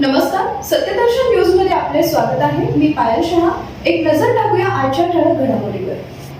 नमस्कार सत्यदर्शन न्यूजमध्ये आपले स्वागत आहे. मी पायल शहा. एक नजर टाकूया आजच्या ठळक घडामोडीवर.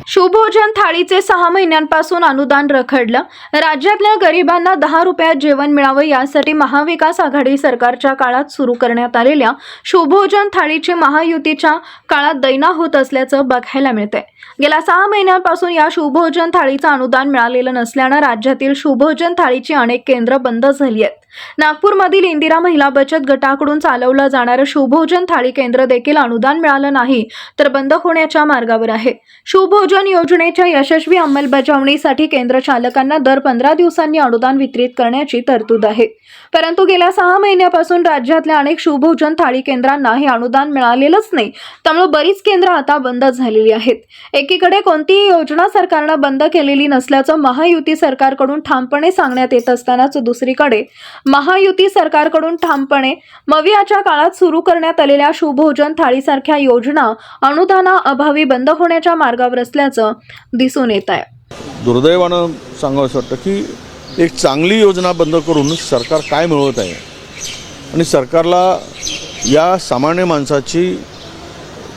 सुभोजन थाळीचे सहा महिन्यांपासून अनुदान रखडलं. राज्यातल्या गरिबांना दहा रुपयात जेवण मिळावं यासाठी महाविकास आघाडी सरकारच्या काळात सुरू करण्यात आलेल्या शुभोजन थाळीची महायुतीच्या काळात दैना होत असल्याचं बघायला मिळतंय. गेल्या सहा महिन्यांपासून या शुभोजन थाळीचं अनुदान मिळालेलं नसल्यानं राज्यातील शुभोजन थाळीची अनेक केंद्र बंद झाली आहेत. नागपूरमधील इंदिरा महिला बचत गटाकडून चालवलं जाणारं शुभोजन थाळी केंद्र देखील अनुदान मिळालं नाही तर बंद होण्याच्या मार्गावर आहे. शुभोजन योजनेच्या यशस्वी अंमलबजावणीसाठी केंद्र चालकांना दर पंधरा दिवसांनी अनुदान वितरित करण्याची तरतूद आहे. परंतु गेल्या सहा महिन्यापासून राज्यातल्या अनेक शुभोजन थाळी केंद्रांना हे अनुदान मिळालेलंच नाही त्यामुळे बरीच केंद्र आता बंद झालेली आहेत. एकीकडे कोणतीही योजना सरकारनं बंद केलेली नसल्याचं महायुती सरकारकडून ठामपणे सांगण्यात येत असतानाच दुसरीकडे महायुती सरकारकडून ठामपणे मवियाच्या काळात सुरू करण्यात आलेल्या शुभोजन थाळीसारख्या योजना अनुदानाअभावी बंद होण्याच्या मार्गावर असल्याचं दिसून येत आहे. दुर्दैवानं सांगावं वाटतं की एक चांगली योजना बंद करून सरकार काय मिळवत आहे? आणि सरकारला या सामान्य माणसाची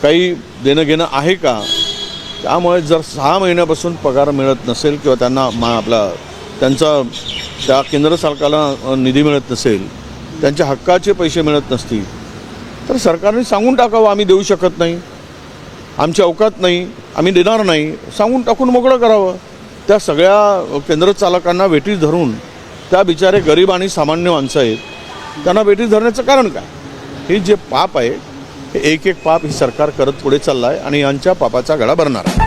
काही देणं घेणं आहे का? त्यामुळे जर सहा महिन्यापासून पगार मिळत नसेल किंवा त्यांना मा आपला त्यांचा त्या केंद्र सरकारला निधी मिळत नसेल त्यांच्या हक्काचे पैसे मिळत नसतील तर सरकारने सांगून टाकावं आम्ही देऊ शकत नाही. आमची अवकात नाही आम्ही देणार नाही. सांगून टाकून मोकळं करावं. त्या सगळ्या केंद्र चालकांना वेटीस धरून त्या बिचारे गरीब आणि सामान्य माणसं आहेत त्यांना वेटीस धरण्याचं कारण काय? हे जे पाप आहे हे एक एक पाप हे सरकार करत पुढे चाललं आहे आणि यांच्या पापाचा गळा भरणार आहे.